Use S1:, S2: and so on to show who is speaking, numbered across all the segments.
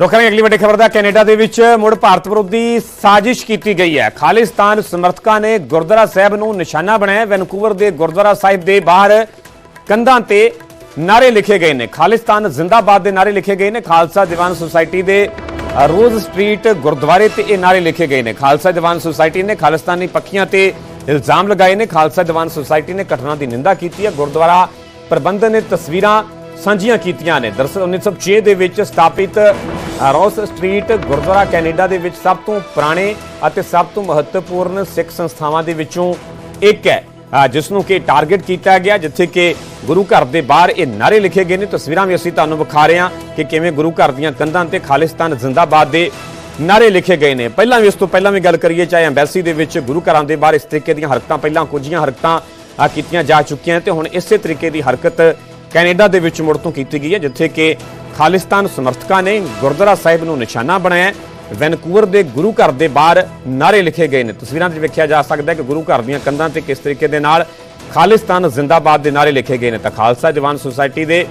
S1: ਰੁਕ ਕਰਾਂਗੇ ਅਗਲੀ ਵੱਡੀ ਖਬਰ ਦਾ। ਕੈਨੇਡਾ ਦੇ ਵਿੱਚ ਮੁੜ ਭਾਰਤ ਵਿਰੋਧੀ ਸਾਜ਼ਿਸ਼ ਕੀਤੀ ਗਈ ਹੈ। ਖਾਲਿਸਤਾਨ ਸਮਰਥਕਾਂ ਨੇ ਗੁਰਦੁਆਰਾ ਸਾਹਿਬ ਨੂੰ ਨਿਸ਼ਾਨਾ ਬਣਾਇਆ। ਵੈਨਕੂਵਰ ਦੇ ਗੁਰਦੁਆਰਾ ਸਾਹਿਬ ਦੇ ਬਾਹਰ ਕੰਧਾਂ ਤੇ ਨਾਰੇ ਲਿਖੇ ਗਏ ਨੇ। ਖਾਲਿਸਤਾਨ ਜ਼ਿੰਦਾਬਾਦ ਦੇ ਨਾਰੇ ਲਿਖੇ ਗਏ ਨੇ। ਖਾਲਸਾ ਦੀਵਾਨ ਸੁਸਾਇਟੀ ਦੇ ਰੋਜ਼ ਸਟਰੀਟ ਗੁਰਦੁਆਰੇ ਤੇ ਇਹ ਨਾਰੇ ਲਿਖੇ ਗਏ ਨੇ। ਖਾਲਸਾ ਦੀਵਾਨ ਸੁਸਾਇਟੀ ਨੇ ਖਾਲਿਸਤਾਨੀ ਪੱਖੀਆਂ ਤੇ ਇਲਜ਼ਾਮ ਲਗਾਏ ਨੇ। ਖਾਲਸਾ ਦੀਵਾਨ ਸੁਸਾਇਟੀ ਨੇ ਘਟਨਾ ਦੀ ਨਿੰਦਾ ਕੀਤੀ ਹੈ। ਗੁਰਦੁਆਰਾ ਪ੍ਰਬੰਧਨ ਨੇ ਤਸਵੀਰਾਂ ਸਾਂਝੀਆਂ ਕੀਤੀਆਂ ਨੇ। ਦਰਅਸਲ 1906 ਦੇ ਵਿੱਚ ਸਥਾਪਿਤ ਰੋਸ ਸਟਰੀਟ ਗੁਰਦੁਆਰਾ ਕੈਨੇਡਾ ਦੇ ਵਿੱਚ ਸਭ ਤੋਂ ਪੁਰਾਣੇ ਅਤੇ ਸਭ ਤੋਂ ਮਹੱਤਵਪੂਰਨ ਸਿੱਖ ਸੰਸਥਾਵਾਂ ਦੇ ਵਿੱਚੋਂ ਇੱਕ ਹੈ। ਜਿਸ ਨੂੰ ਕਿ ਟਾਰਗੇਟ ਕੀਤਾ ਗਿਆ ਜਿੱਥੇ ਕਿ ਗੁਰੂ ਘਰ ਦੇ ਬਾਹਰ ਇਹ ਨਾਰੇ ਲਿਖੇ ਗਏ ਨੇ। ਤਸਵੀਰਾਂ ਵੀ ਅਸੀਂ ਤੁਹਾਨੂੰ ਵਿਖਾ ਰਹੇ ਹਾਂ ਕਿ ਕਿਵੇਂ ਗੁਰੂ ਘਰ ਦੀਆਂ ਕੰਧਾਂ ਤੇ ਖਾਲਿਸਤਾਨ ਜ਼ਿੰਦਾਬਾਦ ਦੇ ਨਾਰੇ ਲਿਖੇ ਗਏ ਨੇ। ਪਹਿਲਾਂ ਵੀ ਇਸ ਤੋਂ ਪਹਿਲਾਂ ਵੀ ਗੱਲ ਕਰੀਏ ਚਾਹੇ ਐਮਬੈਸੀ ਦੇ ਵਿੱਚ ਗੁਰੂ ਘਰਾਂ ਦੇ ਬਾਹਰ ਇਸ ਤਰੀਕੇ ਦੀਆਂ ਹਰਕਤਾਂ ਪਹਿਲਾਂ ਕੁਝੀਆਂ ਹਰਕਤਾਂ ਅ, ਕੀਤੀਆਂ ਜਾ ਚੁੱਕੀਆਂ ਤੇ ਹੁਣ ਇਸੇ ਤਰੀਕੇ ਦੀ ਹਰਕਤ ਕੈਨੇਡਾ ਦੇ ਵਿੱਚ ਮੁੜ ਤੋਂ ਕੀਤੀ ਗਈ ਹੈ ਜਿੱਥੇ ਕਿ ਖਾਲਿਸਤਾਨ ਸਮਰਥਕਾਂ ਨੇ ਗੁਰਦੁਆਰਾ ਸਾਹਿਬ ਨੂੰ ਨਿਸ਼ਾਨਾ ਬਣਾਇਆ ਵੈਨਕੂਵਰ ਦੇ ਗੁਰੂ ਘਰ ਦੇ ਬਾਹਰ ਨਾਰੇ ਲਿਖੇ ਗਏ ਨੇ। ਤਸਵੀਰਾਂ 'ਚ ਵੇਖਿਆ ਜਾ ਸਕਦਾ ਹੈ ਕਿ ਗੁਰੂ ਘਰ ਦੀਆਂ ਕੰਧਾਂ ਤੇ ਕਿਸ ਤਰੀਕੇ ਦੇ ਨਾਲ ਖਾਲਿਸਤਾਨ ਜ਼ਿੰਦਾਬਾਦ ਦੇ ਨਾਰੇ ਲਿਖੇ ਗਏ ਨੇ। ਤਾਂ ਖਾਲਸਾ ਦੀਵਾਨ ਸੁਸਾਇਟੀ ਦੇ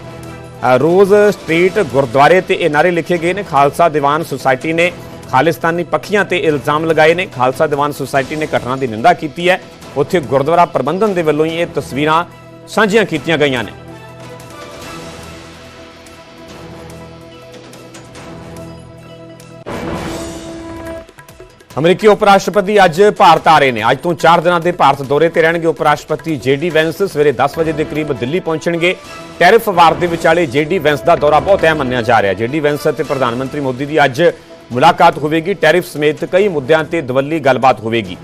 S1: ਰੋਜ਼ ਸਟਰੀਟ ਗੁਰਦੁਆਰੇ ਤੇ ਇਹ ਨਾਰੇ ਲਿਖੇ ਗਏ ਨੇ। ਖਾਲਸਾ ਦੀਵਾਨ ਸੁਸਾਇਟੀ ਨੇ ਖਾਲਿਸਤਾਨੀ ਪੱਖੀਆਂ ਤੇ ਇਲਜ਼ਾਮ ਲਗਾਏ ਨੇ। ਖਾਲਸਾ ਦੀਵਾਨ ਸੁਸਾਇਟੀ ਨੇ ਘਟਨਾ ਦੀ ਨਿੰਦਾ ਕੀਤੀ ਹੈ। ਉੱਥੇ ਗੁਰਦੁਆਰਾ ਪ੍ਰਬੰਧਨ ਦੇ ਵੱਲੋਂ ਹੀ ਇਹ ਤਸਵੀਰਾਂ ਸਾਂਝੀਆਂ ਕੀਤੀਆਂ ਗਈਆਂ ਨੇ। ਅਮਰੀਕੀ ਉਪ ਰਾਸ਼ਟਰਪਤੀ ਅੱਜ ਭਾਰਤ ਆ ਰਹੇ ਨੇ। ਅੱਜ ਤੋਂ 4 ਦਿਨਾਂ ਦੇ ਭਾਰਤ ਦੌਰੇ ਤੇ ਰਹਿਣਗੇ ਉਪ ਰਾਸ਼ਟਰਪਤੀ ਜੇਡੀ ਵੈਂਸ। ਸਵੇਰੇ 10 ਵਜੇ ਦੇ ਕਰੀਬ ਦਿੱਲੀ ਪਹੁੰਚਣਗੇ। ਟੈਰਿਫ ਵਾਰ ਦੇ ਵਿਚਾਲੇ ਜੇਡੀ ਵੈਂਸ ਦਾ ਦੌਰਾ ਬਹੁਤ ਅਹਿਮ ਮੰਨਿਆ ਜਾ ਰਿਹਾ। ਜੇਡੀ ਵੈਂਸ ਅਤੇ ਪ੍ਰਧਾਨ ਮੰਤਰੀ ਮੋਦੀ ਦੀ ਅੱਜ ਮੁਲਾਕਾਤ ਹੋਵੇਗੀ। ਟੈਰਿਫ ਸਮੇਤ ਕਈ ਮੁੱਦਿਆਂ ਤੇ ਦਵੱਲੀ ਗੱਲਬਾਤ ਹੋਵੇਗੀ।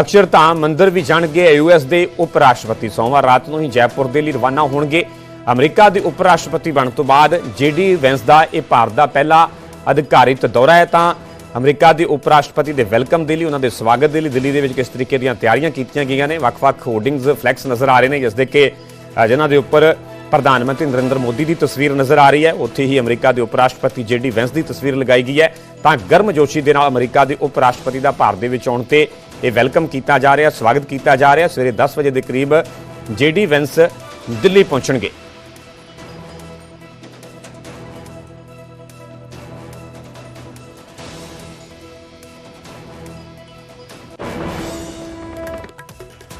S1: ਅਕਸ਼ਰਧਾਮ ਮੰਦਰ ਵੀ ਜਾਣਗੇ। ਯੂਐਸ ਦੇ ਉਪ ਰਾਸ਼ਟਰਪਤੀ ਸੋਮਵਾਰ ਰਾਤ ਨੂੰ ਹੀ ਜੈਪੁਰ ਦੇ ਲਈ ਰਵਾਨਾ ਹੋਣਗੇ। ਅਮਰੀਕਾ ਦੇ ਉਪ ਰਾਸ਼ਟਰਪਤੀ ਬਣਨ ਤੋਂ ਬਾਅਦ ਜੇਡੀ ਵੈਂਸ ਦਾ ਇਹ ਭਾਰਤ ਦਾ ਪਹਿਲਾ ਅਧਿਕਾਰਿਤ ਦੌਰਾ ਹੈ ਤਾਂ ਅਮਰੀਕਾ ਦੇ ਉਪ ਰਾਸ਼ਟਰਪਤੀ ਦੇ ਵੈਲਕਮ ਦੇ ਲਈ, ਉਹਨਾਂ ਦੇ ਸਵਾਗਤ ਦੇ ਲਈ ਦਿੱਲੀ ਦੇ ਵਿੱਚ ਕਿਸ ਤਰੀਕੇ ਦੀਆਂ ਤਿਆਰੀਆਂ ਕੀਤੀਆਂ ਗਈਆਂ ਨੇ, ਵੱਖ-ਵੱਖ ਹੋਰਡਿੰਗਸ ਫਲੈਕਸ ਨਜ਼ਰ ਆ ਰਹੇ ਨੇ, ਜਿਸ ਦੇ ਕਿ ਜਿਨ੍ਹਾਂ ਦੇ ਉੱਪਰ ਪ੍ਰਧਾਨ ਮੰਤਰੀ ਨਰਿੰਦਰ ਮੋਦੀ ਦੀ ਤਸਵੀਰ ਨਜ਼ਰ ਆ ਰਹੀ ਹੈ। ਉੱਥੇ ਹੀ ਅਮਰੀਕਾ ਦੇ ਉਪ ਰਾਸ਼ਟਰਪਤੀ ਜੇਡੀ ਵੈਂਸ ਦੀ ਤਸਵੀਰ ਲਗਾਈ ਗਈ ਹੈ। ਤਾਂ ਗਰਮਜੋਸ਼ੀ ਦੇ ਨਾਲ ਅਮਰੀਕਾ ਦੇ ਉਪ ਰਾਸ਼ਟਰਪਤੀ ਦਾ ਭਾਰਤ ਦੇ ਵਿੱਚ ਆਉਣ ਤੇ ਇਹ ਵੈਲਕਮ ਕੀਤਾ ਜਾ ਰਿਹਾ, ਸਵਾਗਤ ਕੀਤਾ ਜਾ ਰਿਹਾ। ਸਵੇਰੇ 10 ਵਜੇ ਦੇ ਕਰੀਬ ਜੇਡੀ ਵੈਂਸ ਦਿੱਲੀ ਪਹੁੰਚਣਗੇ।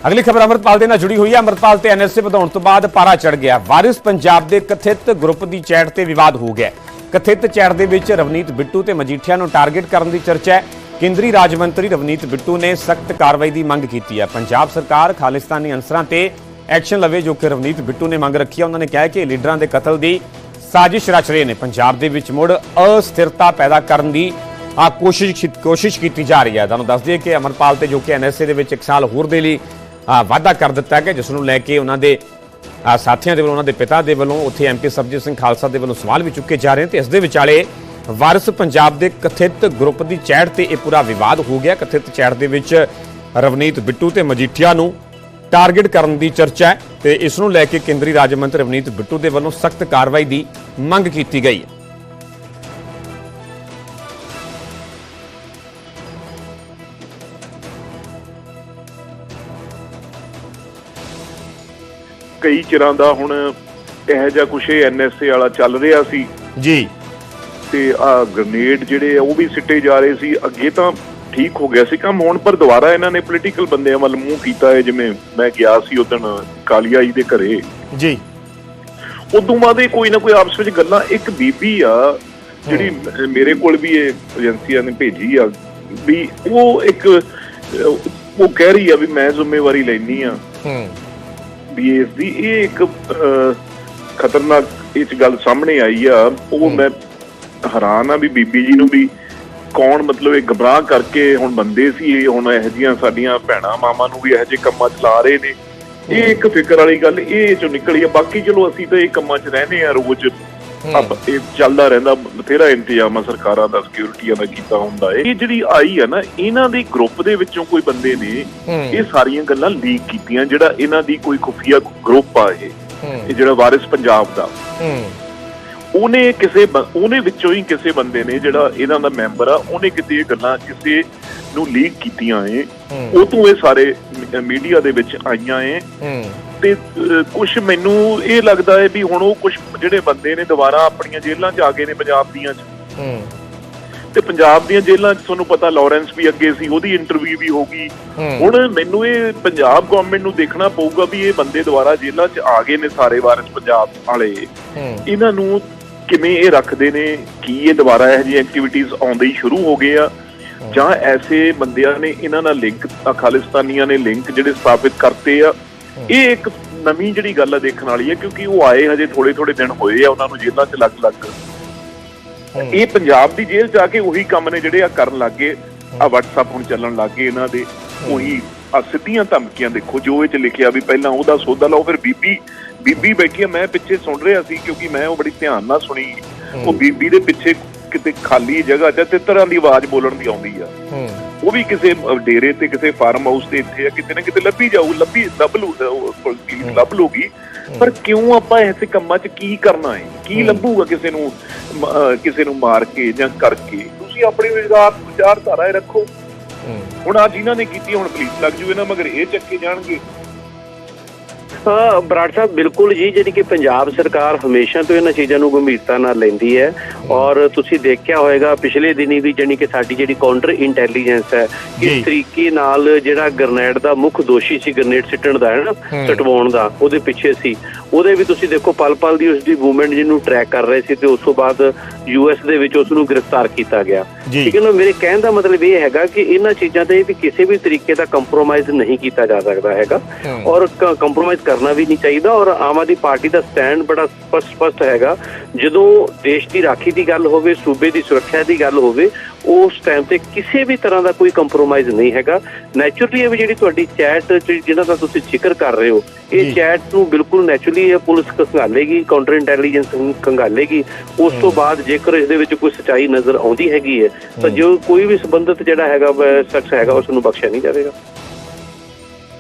S1: ਅਗਲੀ ਖਬਰ ਅਮਰਪਾਲ ਦੇ ਨਾਲ ਜੁੜੀ ਹੋਈ ਹੈ। ਅਮਰਪਾਲ ਤੇ ਐਨਐਸਏ ਵਧਾਉਣ ਤੋਂ ਬਾਅਦ ਪਾਰਾ ਚੜ ਗਿਆ। ਵਾਰਿਸ ਪੰਜਾਬ ਦੇ ਕਥਿਤ ਗਰੁੱਪ ਦੀ ਚੈਟ ਤੇ ਵਿਵਾਦ ਹੋ ਗਿਆ। ਕਥਿਤ ਚੈਟ ਦੇ ਵਿੱਚ ਰਵਨੀਤ ਬਿੱਟੂ ਤੇ ਮਜੀਠੀਆ ਨੂੰ ਟਾਰਗੇਟ ਕਰਨ ਦੀ ਚਰਚਾ ਹੈ। ਕੇਂਦਰੀ ਰਾਜ ਮੰਤਰੀ ਰਵਨੀਤ ਬਿੱਟੂ ਨੇ ਸਖਤ ਕਾਰਵਾਈ ਦੀ ਮੰਗ ਕੀਤੀ ਹੈ। ਪੰਜਾਬ ਸਰਕਾਰ ਖਾਲਿਸਤਾਨੀ ਅਨਸਰਾਂ ਤੇ ਐਕਸ਼ਨ ਲਵੇ ਜੋ ਕਿ ਰਵਨੀਤ ਬਿੱਟੂ ਨੇ ਮੰਗ ਰੱਖੀ ਹੈ। ਉਹਨਾਂ ਨੇ ਕਿਹਾ ਕਿ ਲੀਡਰਾਂ ਦੇ ਕਤਲ ਦੀ ਸਾਜ਼ਿਸ਼ ਰਚ ਰਹੇ ਨੇ। ਪੰਜਾਬ ਦੇ ਵਿੱਚ ਮੁੜ ਅਸਥਿਰਤਾ ਪੈਦਾ ਕਰਨ ਦੀ ਆ ਕੋਸ਼ਿਸ਼ ਕੋਸ਼ਿਸ਼ ਕੀਤੀ ਜਾ ਰਹੀ ਹੈ। ਤੁਹਾਨੂੰ ਦੱਸ ਦਈਏ ਕਿ ਅਮਰਪਾਲ ਤੇ ਜੋ ਕਿ ਐਨਐਸਏ ਦੇ ਵਿੱਚ ਇੱਕ ਸਾਲ ਹੋਰ ਦੇ ਲਈ ਵਾਅਦਾ ਕਰ ਦਿੱਤਾ ਗਿਆ ਜਿਸ ਨੂੰ ਲੈ ਕੇ ਉਹਨਾਂ ਦੇ ਸਾਥੀਆਂ ਦੇ ਵੱਲੋਂ, ਉਹਨਾਂ ਦੇ ਪਿਤਾ ਦੇ ਵੱਲੋਂ, ਉੱਥੇ ਐਮਪੀ ਸਰਬਜੀਤ ਸਿੰਘ ਖਾਲਸਾ ਦੇ ਵੱਲੋਂ ਸਵਾਲ ਵੀ ਚੁੱਕੇ ਜਾ ਰਹੇ ਨੇ ਤੇ ਇਸ ਦੇ ਵਿਚਾਲੇ ਵਾਰਿਸ ਪੰਜਾਬ ਦੇ ਕਥਿਤ ਗਰੁੱਪ ਦੀ ਚੈਟ ਤੇ ਇਹ ਪੂਰਾ ਵਿਵਾਦ ਹੋ ਗਿਆ। ਕਥਿਤ ਚੈਟ ਦੇ ਵਿੱਚ ਰਵਨੀਤ ਬਿੱਟੂ ਤੇ ਮਜੀਠੀਆ ਨੂੰ ਟਾਰਗੇਟ ਕਰਨ ਦੀ ਚਰਚਾ ਹੈ ਤੇ ਇਸ ਨੂੰ ਲੈ ਕੇ ਕੇਂਦਰੀ ਰਾਜ ਮੰਤਰੀ ਰਵਨੀਤ ਬਿੱਟੂ ਦੇ ਵੱਲੋਂ ਸਖਤ ਕਾਰਵਾਈ ਦੀ ਮੰਗ ਕੀਤੀ ਗਈ ਹੈ।
S2: ਕਈ ਚਿਰਾਂ ਦਾ ਹੁਣ ਇਹੋ ਜਿਹਾ ਕੁਛ ਐਨਐਸਏ ਵਾਲਾ ਚੱਲ ਰਿਹਾ ਸੀ।
S1: ਜੀ।
S2: ਤੇ ਆ ਗ੍ਰਨੇਡ ਜਿਹੜੇ ਆ ਉਹ ਵੀ ਸਿੱਟੇ ਜਾ ਰਹੇ ਸੀ। ਅੱਗੇ ਤਾਂ ਠੀਕ ਹੋ ਗਿਆ ਸੀ ਕੰਮ ਹੁਣ ਪਰ ਦੁਬਾਰਾ ਇਹਨਾਂ ਨੇ ਪੋਲੀਟੀਕਲ ਬੰਦਿਆਂ ਵੱਲ ਮੂੰਹ ਕੀਤਾ ਹੈ ਜਿਵੇਂ ਮੈਂ ਗਿਆ ਸੀ ਉਦੋਂ ਕਾਲੀਆ ਜੀ ਦੇ ਘਰੇ।
S1: ਜੀ।
S2: ਉਦੋਂ ਬਾਅਦ ਇਹ ਕੋਈ ਨਾ ਕੋਈ ਆਪਸ ਵਿੱਚ ਗੱਲਾਂ ਇੱਕ ਬੀਬੀ ਆ ਜਿਹੜੀ ਮੇਰੇ ਕੋਲ ਵੀ ਇਹ ਏਜੰਸੀਆਂ ਨੇ ਭੇਜੀ ਆ ਵੀ ਉਹ ਇੱਕ ਉਹ ਕਹਿ ਰਹੀ ਆ ਵੀ ਮੈਂ ਜ਼ਿੰਮੇਵਾਰੀ ਲੈਣੀ ਆ।
S1: ਹੂੰ।
S2: ਇਸ ਦੀ ਇਹ ਇੱਕ ਖਤਰਨਾਕ ਇਹ 'ਚ ਗੱਲ ਸਾਹਮਣੇ ਆਈ ਆ ਉਹ ਮੈਂ ਹੈਰਾਨ ਆ ਵੀ ਬੀਬੀ ਜੀ ਨੂੰ ਵੀ ਕੌਣ ਮਤਲਬ ਇਹ ਗਮਰਾਹ ਕਰਕੇ ਹੁਣ ਬੰਦੇ ਸੀ ਇਹ ਹੁਣ ਇਹੋ ਜੀਆਂ ਸਾਡੀਆਂ ਭੈਣਾਂ ਮਾਵਾਂ ਨੂੰ ਵੀ ਇਹੋ ਜਿਹੇ ਕੰਮਾਂ 'ਚ ਲਾ ਰਹੇ ਨੇ। ਇਹ ਇੱਕ ਫਿਕਰ ਵਾਲੀ ਗੱਲ ਇਹ ਚੋਂ ਨਿਕਲੀ ਆ ਬਾਕੀ ਚਲੋ ਅਸੀਂ ਤਾਂ ਇਹ ਕੰਮਾਂ 'ਚ ਰਹਿੰਦੇ ਆ ਰੋਜ਼। ਇਹ ਚੱਲਦਾ ਰਹਿੰਦਾ ਬਥੇਰਾ ਇੰਤਜ਼ਾਮ ਆ ਸਰਕਾਰਾਂ ਦਾ ਸਿਕਿਉਰਿਟੀਆਂ ਦਾ ਕੀਤਾ ਹੁੰਦਾ ਹੈ ਇਹ ਜਿਹੜੀ ਆਈ ਆ ਨਾ ਇਹਨਾਂ ਦੇ ਗਰੁੱਪ ਦੇ ਵਿੱਚੋਂ ਕੋਈ ਬੰਦੇ ਨੇ ਇਹ ਸਾਰੀਆਂ ਗੱਲਾਂ ਲੀਕ ਕੀਤੀਆਂ ਜਿਹੜਾ ਇਹਨਾਂ ਦੀ ਕੋਈ ਖੁਫੀਆ ਗਰੁੱਪ ਆ ਇਹ। ਇਹ ਜਿਹੜਾ ਵਾਰਿਸ ਪੰਜਾਬ ਦਾ। ਉਹਨੇ ਕਿਸੇ ਉਹਨੇ ਵਿੱਚੋਂ ਹੀ ਕਿਸੇ ਬੰਦੇ ਨੇ ਜਿਹੜਾ ਇਹਨਾਂ ਦਾ ਮੈਂਬਰ ਆ ਉਹਨੇ ਕਿਤੇ ਇਹ ਗੱਲਾਂ ਕਿਸੇ ਨੂੰ ਲੀਕ ਕੀਤੀਆਂ ਏ। ਉਹ ਤੋਂ ਇਹ ਸਾਰੇ ਮੀਡੀਆ ਦੇ ਵਿੱਚ ਆਈਆਂ ਏ। ਤੇ ਕੁਝ ਮੈਨੂੰ ਇਹ ਲੱਗਦਾ ਹੈ ਵੀ ਹੁਣ ਉਹ ਕੁਝ ਜਿਹੜੇ ਬੰਦੇ ਨੇ ਦੁਬਾਰਾ ਆਪਣੀਆਂ ਜੇਲ੍ਹਾਂ 'ਚ ਆ ਗਏ ਨੇ ਪੰਜਾਬ ਦੀਆਂ 'ਚ। ਤੇ ਪੰਜਾਬ ਦੀਆਂ ਜੇਲ੍ਹਾਂ 'ਚ ਤੁਹਾਨੂੰ ਪਤਾ ਲਾਰੈਂਸ ਵੀ ਅੱਗੇ ਸੀ ਉਹਦੀ ਇੰਟਰਵਿਊ ਵੀ ਹੋ ਗਈ। ਹੁਣ ਮੈਨੂੰ ਇਹ ਪੰਜਾਬ ਗਵਰਨਮੈਂਟ ਨੂੰ ਦੇਖਣਾ ਪਊਗਾ ਵੀ ਇਹ ਬੰਦੇ ਦੁਬਾਰਾ ਜੇਲ੍ਹਾਂ 'ਚ ਆ ਗਏ ਨੇ ਸਾਰੇ ਵਾਰਿਸ ਪੰਜਾਬ ਵਾਲੇ। ਇਹਨਾਂ ਨੂੰ ਕਿਵੇਂ ਇਹ ਰੱਖਦੇ ਨੇ ਕੀ ਇਹ ਦੁਬਾਰਾ ਇਹੋ ਜਿਹੀ ਐਕਟੀਵਿਟੀਜ਼ ਆਉਂਦੇ ਹੀ ਸ਼ੁਰੂ ਹੋ ਗਏ ਆ? ਜਾਂ ਐਸੇ ਬੰਦਿਆਂ ਨੇ ਇਹਨਾਂ ਨਾਲ ਲਿੰਕ ਖਾਲਿਸਤਾਨੀਆਂ ਨੇ ਲਿੰਕ ਜਿਹੜੇ ਸਥਾਪਿਤ ਕਰਤੇ ਆ? ਇਹ ਇੱਕ ਨਵੀਂ ਜਿਹੜੀ ਗੱਲ ਆ ਦੇਖਣ ਵਾਲੀ ਹੈ ਕਿਉਂਕਿ ਉਹ ਆਏ ਹਜੇ ਥੋੜੇ ਥੋੜੇ ਦਿਨ ਹੋਏ ਆ ਉਹਨਾਂ ਨੂੰ ਜੇਲ੍ਹਾਂ 'ਚ ਲੱਗ-ਲੱਗ ਇਹ ਪੰਜਾਬ ਦੀ ਜੇਲ੍ਹ 'ਚ ਆ ਕੇ ਉਹੀ ਕੰਮ ਨੇ ਜਿਹੜੇ ਆ ਕਰਨ ਲੱਗੇ ਆ WhatsApp ਹੁਣ ਚੱਲਣ ਲੱਗੇ ਇਹਨਾਂ ਦੇ। ਉਹੀ ਆ ਸਿੱਧੀਆਂ ਧਮਕੀਆਂ ਦੇਖੋ ਜੋ ਇਹ ਚ ਲਿਖਿਆ ਵੀ ਪਹਿਲਾਂ ਉਹਦਾ ਸੌਦਾ ਲਾਓ ਫਿਰ ਬੀਬੀ ਬੀਬੀ ਬੈਠੀ ਆ ਮੈਂ ਪਿੱਛੇ ਸੁਣ ਰਿਹਾ ਸੀ ਕਿਉਂਕਿ ਮੈਂ ਉਹ ਬੜੀ ਧਿਆਨ ਨਾਲ ਸੁਣੀ। ਉਹ ਬੀਬੀ ਦੇ ਪਿੱਛੇ ਕਿਤੇ ਖਾਲੀ ਜਗ੍ਹਾ 'ਚ ਤਿੱਤਰਾਂ ਦੀ ਆਵਾਜ਼ ਬੋਲਣ ਦੀ ਆਉਂਦੀ ਆ। ਉਹ ਵੀ ਕਿਸੇ ਡੇਰੇ ਤੇ ਕਿਸੇ ਫਾਰਮ ਹਾਊਸ ਤੇ ਇੱਥੇ ਆ ਕਿਤੇ ਨਾ ਕਿਤੇ ਲੱਭੀ ਜਾਊ ਲੱਭੀ ਲੱਭ ਲੂ ਪੁਲਿਸ ਲੱਭ ਲੂਗੀ। ਪਰ ਕਿਉਂ ਆਪਾਂ ਐਸੇ ਕੰਮਾਂ 'ਚ ਕੀ ਕਰਨਾ ਹੈ ਕੀ ਲੱਭੂਗਾ ਕਿਸੇ ਨੂੰ ਕਿਸੇ ਨੂੰ ਮਾਰ ਕੇ ਜਾਂ ਕਰਕੇ? ਤੁਸੀਂ ਆਪਣੀ ਵਿਚਾਰ ਵਿਚਾਰਧਾਰਾ ਰੱਖੋ। ਹੁਣ ਆ ਜਿਨ੍ਹਾਂ ਨੇ ਕੀਤੀ ਹੁਣ ਪੁਲਿਸ ਲੱਗ ਜੂ ਇਹਨਾਂ ਮਗਰ ਇਹ ਚੱਕੇ ਜਾਣਗੇ।
S3: ਬਰਾੜ ਸਾਹਿਬ ਬਿਲਕੁਲ ਜੀ ਜਿਹੜੀ ਕਿ ਪੰਜਾਬ ਸਰਕਾਰ ਹਮੇਸ਼ਾ ਤੋਂ ਇਹਨਾਂ ਚੀਜ਼ਾਂ ਨੂੰ ਗੰਭੀਰਤਾ ਨਾਲ ਲੈਂਦੀ ਹੈ ਔਰ ਤੁਸੀਂ ਦੇਖਿਆ ਹੋਵੇਗਾ ਪਿਛਲੇ ਦਿਨੀ ਵੀ ਜਾਣੀ ਕਿ ਸਾਡੀ ਜਿਹੜੀ ਕਾਊਂਟਰ ਇੰਟੈਲੀਜੈਂਸ ਹੈ। ਇਸ ਤਰੀਕੇ ਨਾਲ ਜਿਹੜਾ ਗ੍ਰਨੇਡ ਦਾ ਮੁੱਖ ਦੋਸ਼ੀ ਸੀ ਗ੍ਰਨੇਡ ਸਿੱਟਣ ਦਾ ਹੈ ਨਾ
S4: ਹੂੰ।
S3: ਸਟਵਾਉਣ ਦਾ ਉਹਦੇ ਪਿੱਛੇ ਸੀ ਉਹਦੇ ਵੀ ਤੁਸੀਂ ਦੇਖੋ ਪਲ ਪਲ ਦੀ ਉਸ ਦੀ ਮੂਵਮੈਂਟ ਜਿਹਨੂੰ ਟਰੈਕ ਕਰ ਰਹੇ ਸੀ ਤੇ ਉਸ ਤੋਂ ਬਾਅਦ ਯੂਐਸ ਦੇ ਵਿੱਚ ਉਸ ਨੂੰ ਗ੍ਰਿਫਤਾਰ ਕੀਤਾ ਗਿਆ। ਠੀਕ ਹੈ ਨਾ ਮੇਰੇ ਕਹਿਣ ਦਾ ਮਤਲਬ ਇਹ ਹੈਗਾ ਕਿ ਇਹਨਾਂ ਚੀਜ਼ਾਂ ਤੇ ਵੀ ਕਿਸੇ ਵੀ ਤਰੀਕੇ ਦਾ ਕੰਪਰੋਮਾਈਜ਼ ਨਹੀਂ ਕੀਤਾ ਜਾ ਸਕਦਾ ਹੈਗਾ। ਔਰ ਕੰਪਰੋਮਾਈਜ਼ ਕਰਨਾ ਵੀ ਨਹੀਂ ਚਾਹੀਦਾ ਔਰ ਆਮ ਆਦਮੀ ਪਾਰਟੀ ਦਾ ਸਟੈਂਡ ਬੜਾ ਸਪਸ਼ਟ ਸਪਸ਼ਟ ਹੈਗਾ ਜਦੋਂ ਦੇਸ਼ ਦੀ ਰਾਖੀ ਦੀ ਗੱਲ ਹੋਵੇ ਸੂਬੇ ਦੀ ਸੁਰੱਖਿਆ ਦੀ ਗੱਲ ਹੋਵੇ ਉਸ ਟਾਈਮ ਤੇ ਕਿਸੇ ਵੀ ਤਰ੍ਹਾਂ ਦਾ ਕੋਈ ਕੰਪਰੋਮਾਈਜ਼ ਨਹੀਂ ਹੈਗਾ। ਨੈਚੁਰਲੀ ਇਹ ਵੀ ਜਿਹੜੀ ਤੁਹਾਡੀ ਚੈਟ ਜਿਹਨਾਂ ਦਾ ਤੁਸੀਂ ਜ਼ਿਕਰ ਕਰ ਰਹੇ ਹੋ। ਇਹ ਚੈਟ ਨੂੰ ਬਿਲਕੁਲ ਨੈਚੁਰਲੀ ਇਹ ਪੁਲਿਸ ਖੰਗਾਲੇਗੀ ਕਾਊਂਟਰ ਇੰਟੈਲੀਜੈਂਸ ਖੰਗਾਲੇਗੀ। ਉਸ ਤੋਂ ਬਾਅਦ ਜੇਕਰ ਇਸ ਦੇ ਵਿੱਚ ਕੋਈ ਸਚਾਈ ਨਜ਼ਰ ਆਉਂਦੀ ਹੈਗੀ ਹੈ ਤਾਂ ਜੋ ਕੋਈ ਵੀ ਸੰਬੰਧਿਤ ਜਿਹੜਾ ਹੈਗਾ ਸ਼ਖਸ ਹੈਗਾ ਉਸ ਨੂੰ ਬਖਸ਼ਿਆ ਨਹੀਂ ਜਾਵੇਗਾ।